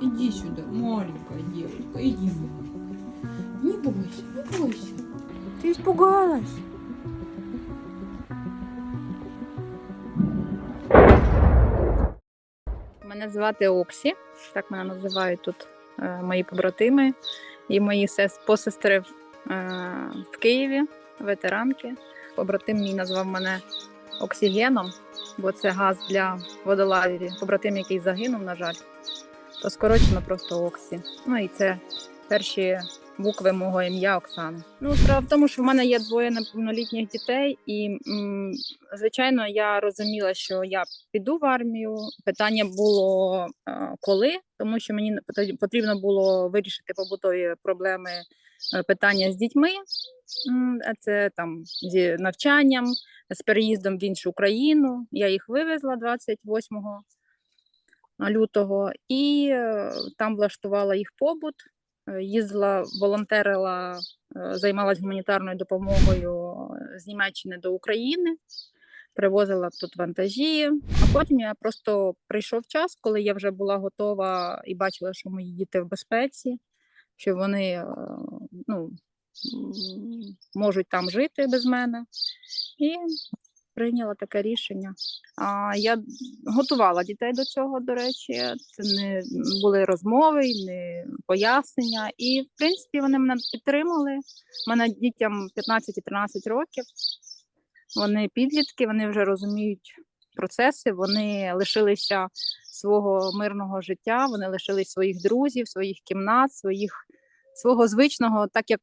Иди сюда, маленькая девочка, иди. Не бойся, не бойся. Ты испугалась? Мене звати Оксі, так мене називають тут е, мої побратими і мої сес- посестри в, е, в Києві, ветеранки. Побратим мій назвав мене Оксігеном, бо це газ для водолазів. Побратим, який загинув, на жаль, то скорочено просто Оксі. Ну і це перші букви мого ім'я Оксана. Ну, справа в тому, що в мене є двоє неповнолітніх дітей, і м, звичайно, я розуміла, що я піду в армію. Питання було е, коли, тому що мені потрібно було вирішити побутові проблеми е, питання з дітьми. Це там зі навчанням, з переїздом в іншу країну. Я їх вивезла 28 лютого і е, там влаштувала їх побут. Е, Їздила, волонтерила, е, займалась гуманітарною допомогою з Німеччини до України, привозила тут вантажі. А потім я просто прийшов час, коли я вже була готова і бачила, що мої діти в безпеці, що вони ну, можуть там жити без мене. І прийняла таке рішення. А я готувала дітей до цього, до речі. Це не були розмови, не пояснення. І, в принципі, вони мене підтримали. У мене дітям 15 і 13 років. Вони підлітки, вони вже розуміють процеси, вони лишилися свого мирного життя, вони лишились своїх друзів, своїх кімнат, своїх свого звичного, так як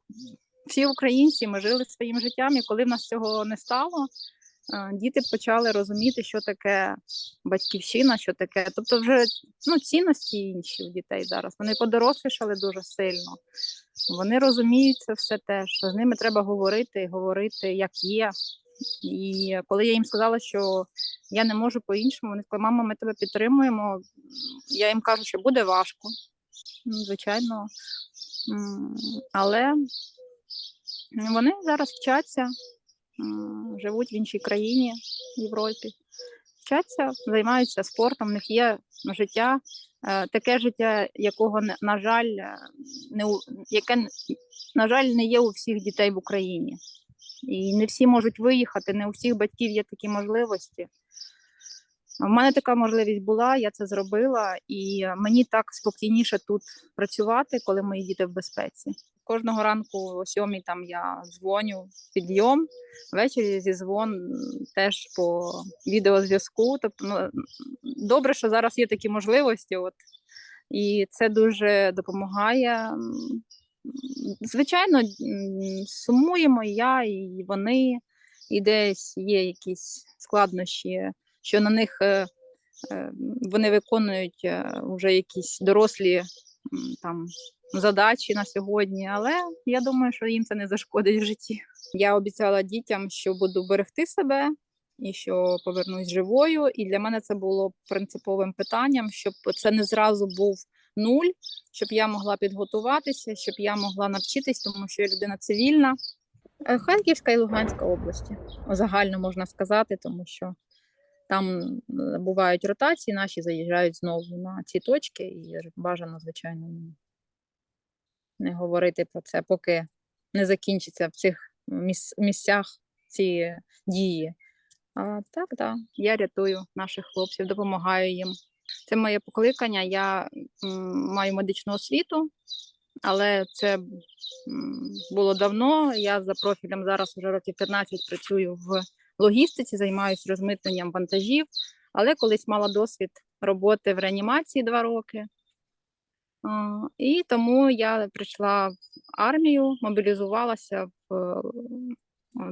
всі українці, ми жили своїм життям, і коли в нас цього не стало, діти почали розуміти, що таке батьківщина, що таке. Тобто, вже ну, цінності інші у дітей зараз. Вони подорослішали дуже сильно. Вони розуміють все теж. що З ними треба говорити, говорити, як є. І коли я їм сказала, що я не можу по-іншому, вони сказали, мама, ми тебе підтримуємо. Я їм кажу, що буде важко. Ну, Звичайно. Але вони зараз вчаться, живуть в іншій країні в Європі, вчаться, займаються спортом, в них є життя, е, таке життя, якого, на жаль, е, не у- яке, на жаль, не є у всіх дітей в Україні. І не всі можуть виїхати, не у всіх батьків є такі можливості. У мене така можливість була, я це зробила, і мені так спокійніше тут працювати, коли мої діти в безпеці. Кожного ранку о сьомій там я дзвоню підйом, ввечері зі дзвон теж по відеозв'язку. Тобто, ну, добре, що зараз є такі можливості. От, і це дуже допомагає. Звичайно, сумуємо я, і вони, і десь є якісь складнощі, що на них е, е, вони виконують е, вже якісь дорослі там задачі на сьогодні, але я думаю, що їм це не зашкодить в житті. Я обіцяла дітям, що буду берегти себе і що повернусь живою. І для мене це було принциповим питанням, щоб це не зразу був нуль, щоб я могла підготуватися, щоб я могла навчитись, тому що я людина цивільна. Харківська і Луганська області загально можна сказати, тому що там е, бувають ротації, наші заїжджають знову на ці точки, і бажано, звичайно, не- говорити про це, поки не закінчиться в цих місцях ці дії. А так, да, я рятую наших хлопців, допомагаю їм. Це моє покликання. Я маю медичну освіту, але це було давно. Я за профілем зараз вже років 15 працюю в логістиці, займаюся розмитненням вантажів, але колись мала досвід роботи в реанімації два роки. І тому я прийшла в армію, мобілізувалася в е,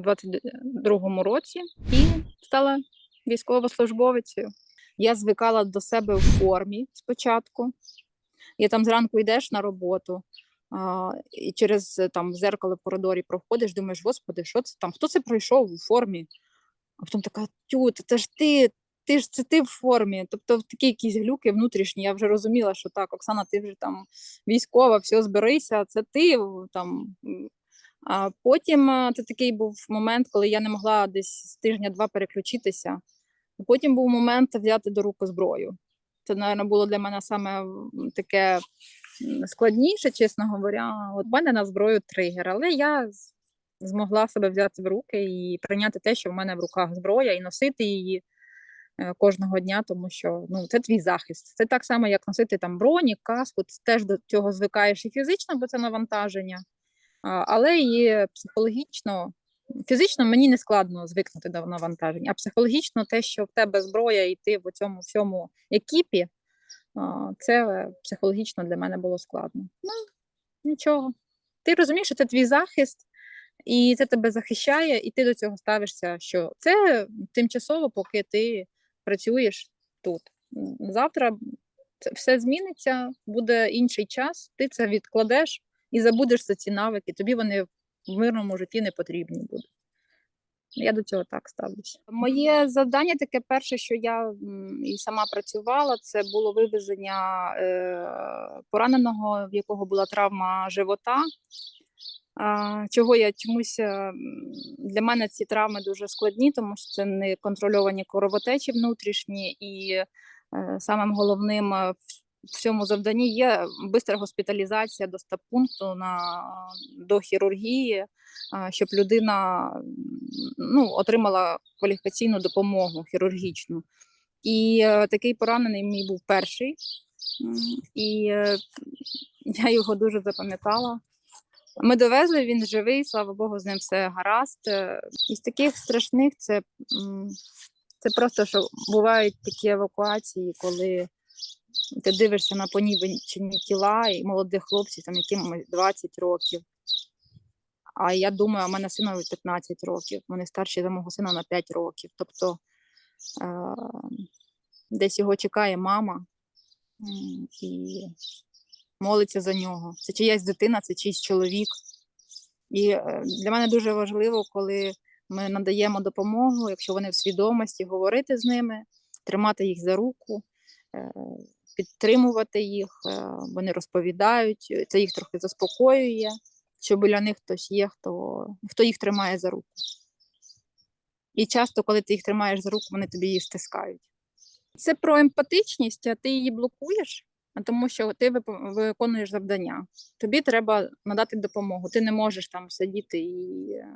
22-му році і стала військовослужбовицею. Я звикала до себе в формі спочатку. Я там зранку йдеш на роботу, а, і через е, там зеркало в коридорі проходиш, думаєш, господи, що це там? Хто це пройшов у формі? А потім така тю, це ж ти, ти ж це ти в формі. Тобто такі якісь глюки внутрішні. Я вже розуміла, що так, Оксана, ти вже там військова, все, зберися, це ти там. А потім це такий був момент, коли я не могла десь тижня-два переключитися. Потім був момент взяти до рук зброю. Це, мабуть, було для мене саме таке складніше, чесно говоря. От в мене на зброю тригер, але я змогла себе взяти в руки і прийняти те, що в мене в руках зброя, і носити її е, кожного дня, тому що ну, це твій захист. Це так само, як носити там броні, каску. Ти теж до цього звикаєш і фізично, бо це навантаження, але і психологічно. Фізично мені не складно звикнути до навантаження, а психологічно те, що в тебе зброя, і ти в цьому всьому екіпі, це психологічно для мене було складно. Ну, нічого. Ти розумієш, що це твій захист, і це тебе захищає, і ти до цього ставишся, що це тимчасово, поки ти працюєш тут. Завтра все зміниться, буде інший час, ти це відкладеш і забудеш за ці навики, тобі вони в мирному житті не потрібні будуть. Я до цього так ставлюся. Моє завдання таке перше, що я і сама працювала, це було вивезення е, пораненого, в якого була травма живота. Чого я чомусь е, для мене ці травми дуже складні, тому що це неконтрольовані кровотечі внутрішні, і е, самим головним е, в цьому завданні є бистра госпіталізація до стаб-пункту на до хірургії, щоб людина ну, отримала кваліфікаційну допомогу хірургічну. І такий поранений мій був перший, і я його дуже запам'ятала. Ми довезли, він живий, слава Богу, з ним все гаразд. Е, Із таких страшних це, це просто що бувають такі евакуації, коли ти дивишся на понівечені тіла і молодих хлопців, там яким 20 років. А я думаю, в мене синові 15 років, вони старші за мого сина на 5 років. Тобто е, десь його чекає мама і молиться за нього. Це чиясь дитина, це чийсь чоловік. І е, для мене дуже важливо, коли ми надаємо допомогу, якщо вони в свідомості, говорити з ними, тримати їх за руку, е, підтримувати їх. е, Вони розповідають, це їх трохи заспокоює, що біля них хтось є, хто, хто їх тримає за руку. І часто, коли ти їх тримаєш за руку, вони тобі її стискають. Це про емпатичність, а ти її блокуєш, тому що ти виконуєш завдання. Тобі треба надати допомогу. Ти не можеш там сидіти і е,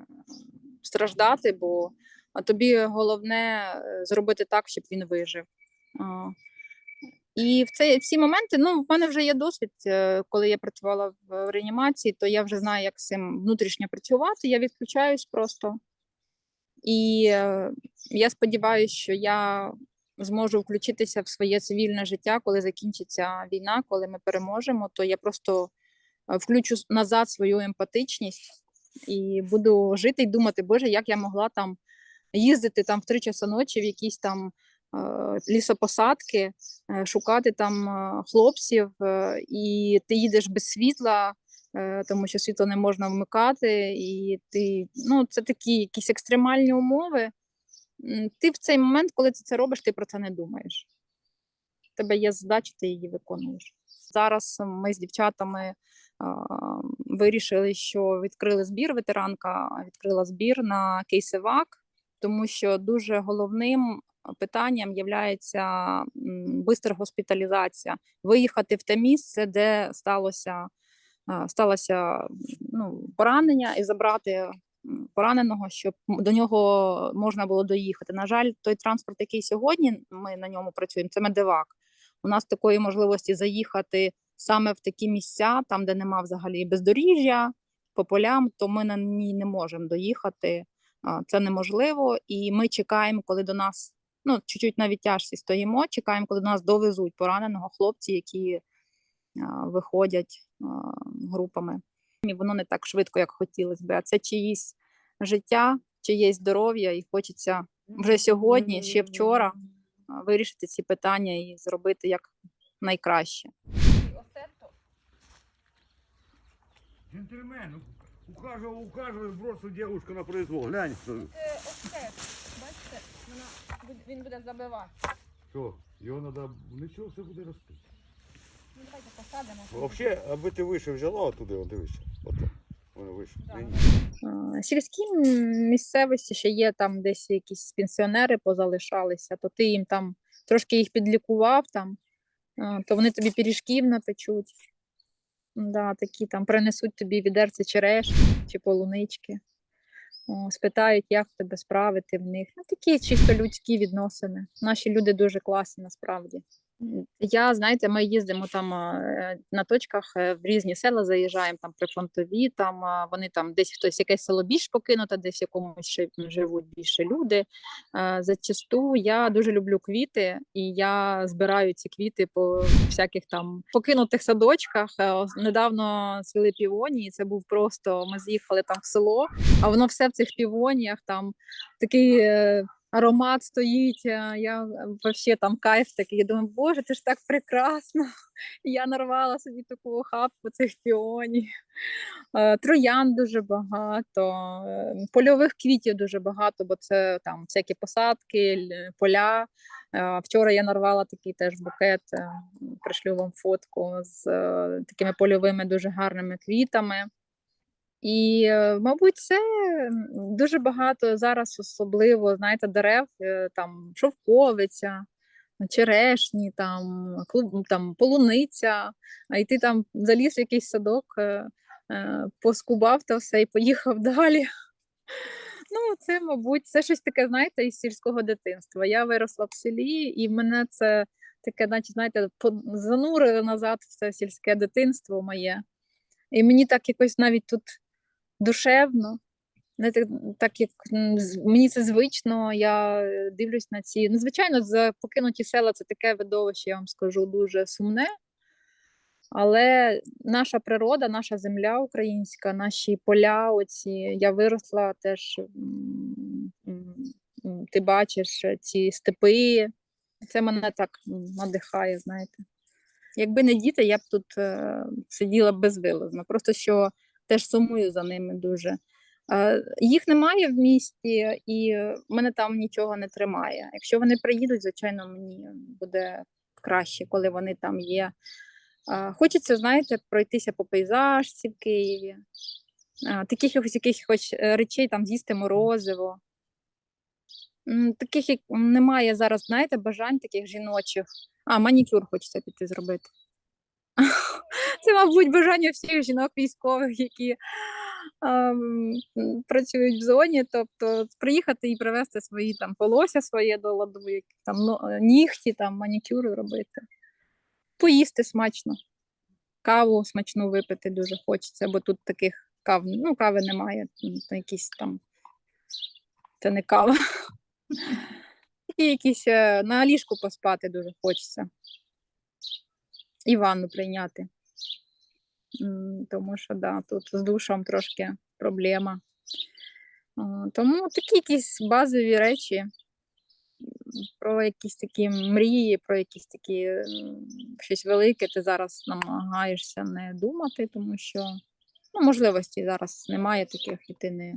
страждати, бо тобі головне е, зробити так, щоб він вижив. І в ці моменти, ну, в мене вже є досвід, е, коли я працювала в реанімації, то я вже знаю, як з цим внутрішньо працювати. Я відключаюсь просто. І я сподіваюся, що я зможу включитися в своє цивільне життя, коли закінчиться війна, коли ми переможемо, то я просто е, включу назад свою емпатичність і буду жити і думати, Боже, як я могла там їздити там в три часа ночі в якісь там е, лісопосадки, е, шукати там хлопців, і ти їдеш без світла, тому що світло не можна вмикати, і ти ну це такі якісь екстремальні умови. Ти в цей момент, коли ти це робиш, ти про це не думаєш. В тебе є задача, ти її виконуєш. Зараз ми з дівчатами вирішили, що відкрили збір. Ветеранка відкрила збір на кейсевак, тому що дуже головним питанням є бистра госпіталізація. Виїхати в те місце, де сталося, сталося ну, поранення, і забрати пораненого, щоб до нього можна було доїхати. На жаль, той транспорт, який сьогодні ми на ньому працюємо, це медивак. У нас такої можливості заїхати саме в такі місця, там, де нема взагалі бездоріжжя, по полям, то ми на ній не можемо доїхати. Це неможливо, і ми чекаємо, коли до нас, ну чуть-чуть на відтяжці стоїмо, чекаємо, коли до нас довезуть пораненого хлопці, які виходять групами. І воно не так швидко, як хотілося би. А це чиїсь життя, чиєсь здоров'я, і хочеться вже сьогодні, ще вчора вирішити ці питання і зробити як найкраще. Джентльмен, ухаживал, ухаживал, бросил девушку на произвол. Глянь, что, бачите, він буде забивати. що, його надо, нічого все буде рости. Ну, давайте посадимо. Вообще, аби ти вище взяла отуди, от дивися. Ото, воно вище. Сільські місцевості ще є там десь якісь пенсіонери позалишалися, то ти їм там трошки їх підлікував там, то вони тобі пиріжків напечуть. Да, такі там принесуть тобі відерце черешні чи полунички. О, спитають, як в тебе справи ти в них. Ну, такі чисто людські відносини. Наші люди дуже класні насправді. Я, знаєте, ми їздимо там е, на точках е, в різні села, заїжджаємо там прифронтові, там вони там десь хтось якесь село більш покинуте, десь в якомусь ще живуть більше люди. Зачасту я дуже люблю квіти, і я збираю ці квіти по всяких там покинутих садочках. Е, Недавно цвіли півонії. Це був просто. Ми з'їхали там в село, а воно все в цих півоніях. Там такий е, аромат стоїть. е, Я взагалі там кайф такий. Я думаю, боже, це ж так прекрасно. Я нарвала собі таку охапку цих піонів. Троян дуже багато, е, польових квітів дуже багато, бо це там всякі посадки, поля. Вчора я нарвала такий теж букет, е, пришлю вам фотку з е, такими польовими дуже гарними квітами. І, е, мабуть, це дуже багато зараз, особливо, знаєте, дерев, е, там шовковиця, черешні, там, клуб, там полуниця, а й ти там заліз в якийсь садок, е, поскубав та все і поїхав далі. Ну, це, мабуть, це щось таке, знаєте, із сільського дитинства. Я виросла в селі, і мене це таке, наче, знаєте, занурило назад в це сільське дитинство моє. І мені так якось навіть тут душевно. Знаєте, так як мені це звично, я дивлюсь на ці. Ну, звичайно, за покинуті села це таке видовище, я вам скажу, дуже сумне. Але наша природа, наша земля українська, наші поля, оці, я виросла теж, ти бачиш ці степи. Це мене так надихає, знаєте. Якби не діти, я б тут е, сиділа безвилазно. Просто що теж сумую за ними дуже. Їх немає в місті, і мене там нічого не тримає. Якщо вони приїдуть, звичайно, мені буде краще, коли вони там є. Хочеться, знаєте, пройтися по пейзажці в Києві, таких якихось е, речей там з'їсти морозиво. Таких як немає зараз, знаєте, бажань таких жіночих. А, манікюр хочеться піти зробити. Це, мабуть, бажання всіх жінок військових, які ем, працюють в зоні. Тобто приїхати і привезти свої там волосся своє до ладу, там ну, е, нігті, там манікюри робити. Поїсти смачно. Каву смачну випити дуже хочеться, бо тут таких кав, ну, кави немає, якісь там. Це не кава. І якісь е, на ліжку поспати дуже хочеться. І ванну прийняти. Тому що да, тут з душом трошки проблема. Тому такі якісь базові речі, про якісь такі мрії, про якісь такі щось велике, ти зараз намагаєшся не думати, тому що ну, можливості зараз немає таких, і ти не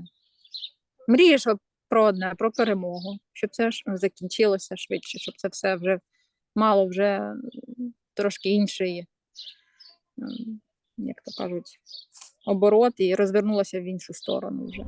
мрієш про одне, про перемогу, щоб це ж закінчилося швидше, щоб це все вже мало вже трошки інший, м, як то кажуть, оборот і розвернулася в іншу сторону вже.